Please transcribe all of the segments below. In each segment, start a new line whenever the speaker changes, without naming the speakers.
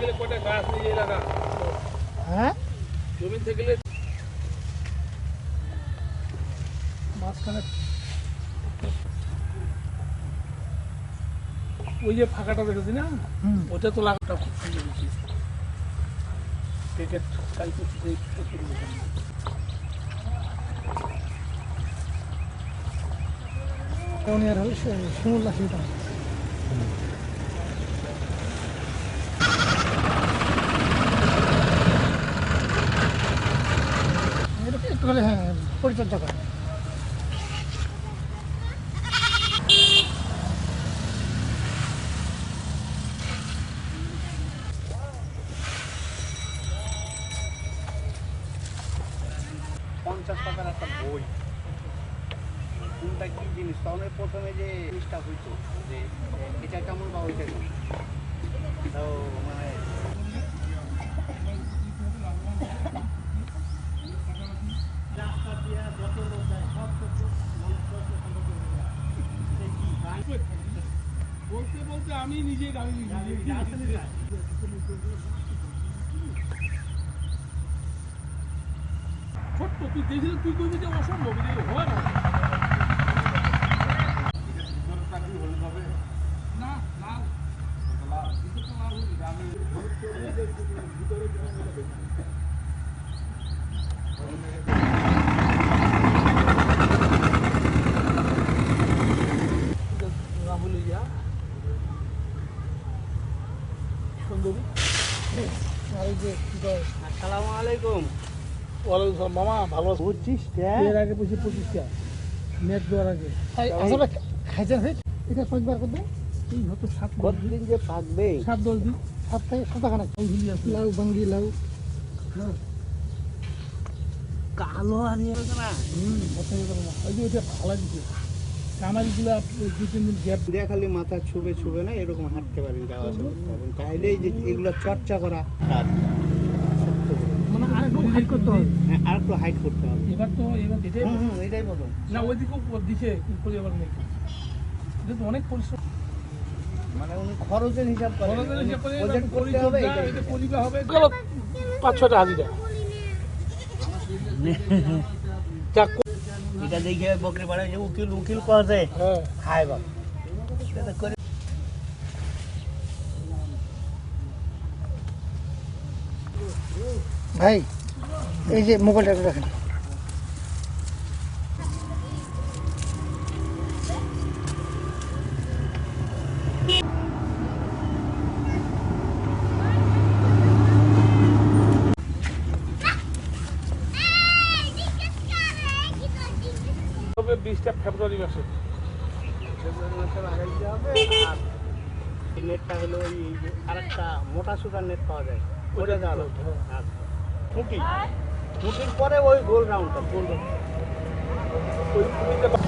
থেকে কটা গাছ নিয়ে লাগা
হ্যাঁ?
থেকে
মাঝখানে ওই যে ফাঁকাটা দেখেছি না? ওটা তো লাগাটা খুব সুন্দর ক্রিকেট
শিমুল্লা সেটা হলে হ্যাঁ পরিচর্যা করে।
পঞ্চাশ টাকার একটা বই। কোনটা কি জিনিস? ওই প্রথমে যে জিনিসটা হইতো, যে এটা কেমন বা ওইটা কেমন? তো মানে
আমি নিজে গাড়ি ছোট্ট তুই দেখলে তুই করবি যে অসম্ভব হয় না। না লাল। সুন্দরী
আর এই যে
আসসালামু আলাইকুম।
ওয়ালাইকুম সালাম মামা ভালো আছো?
বুঝছিস
এর আগে বলছি পঁচিশটা নেট দেওয়ার আগে।
আসলে খাইছেন এটা কয়েকবার করবে?
এই হয়তো সাত দশ দিন
কতদিন যে পাকবে
সাত দশ দিন।
সাত থেকে সাতখানা
ঝুলি আছে।
লাউ বাঙ্গি লাউ।
কালো আর না?
হুম পছন্দ না। ওই যে ওইটা ভালো দিচ্ছে কামারিগুলো দু তিন দিন গ্যাপ
দিয়ে খালি মাথা ছুবে ছুবে না এরকম হাঁটতে পারেন যাওয়া আসা করতে যে এগুলো চর্চা করা আর
মানে আর একটু হাইট করতে হবে।
হ্যাঁ, আর একটু হাইট করতে হবে।
এবার তো এবার এটাই
এটাই বলুন
না ওইদিকেও দিছে করে এবার নেই এটা তো অনেক পরিশ্রম।
মানে উনি খরচের হিসাব করেন।
খরচের হিসাব করে
প্রজেক্ট করতে হবে
এটা হবে। গেল পাঁচ ছটা হাজিরা। যাক
এটা দেখে বকরি পাড়ায় যে উকিল উকিল কছে
হ্যাঁ
খায় বাবা এটা করে
ভাই এই যে মোবাইলটা একটু রাখেন
তবে ফেব্রুয়ারি মাসে।
ফেব্রুয়ারি মাসে লাগাইতে হবে আর এই নেটটা হলো ওই এই যে আরেকটা মোটা সুতার নেট পাওয়া যায়। ওটা দেওয়া লাগবে। আর খুঁটি। খুঁটির পরে ওই গোল রাউন্ডটা গোল
ওই বা-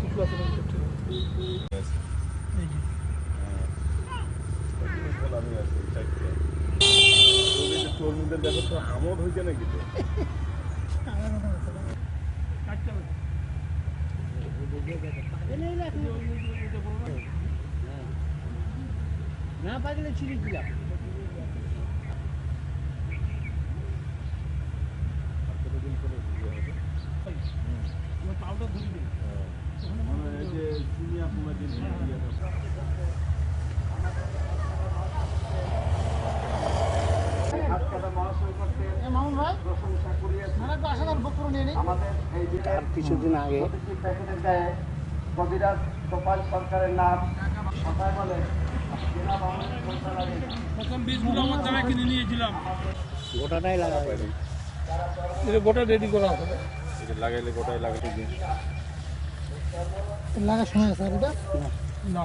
কিছু আছে না, কিছু
দেখো তো আমোদ হয়েছে নাকি তো।
না পাগলে ছিঁড়ে দিলাম
ওই পাউডার ধরে দিই।
মানে এই যে চিনিয়া পোনা যে ইয়েটা।
এ মামুন ভাই মানে তো আসলে বুক করে নিয়ে নিই
আর কিছুদিন আগে কবিরাজ গোপাল সরকারের নাম
দ্বারা কিনে নিয়েছিলাম।
গোটাটাই লাগাবে
এটা গোটা রেডি করা হবে
এটা লাগাইলে গোটায় লাগাতে
লাগা সময় আছে আর এটা?
না।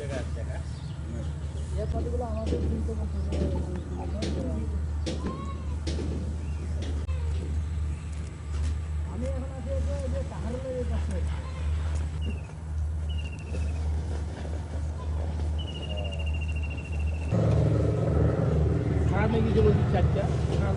আমি
এখন আছি যে পাহাড়ে কাছে খারাপ নাকি যে বলছি চারটা খারাপ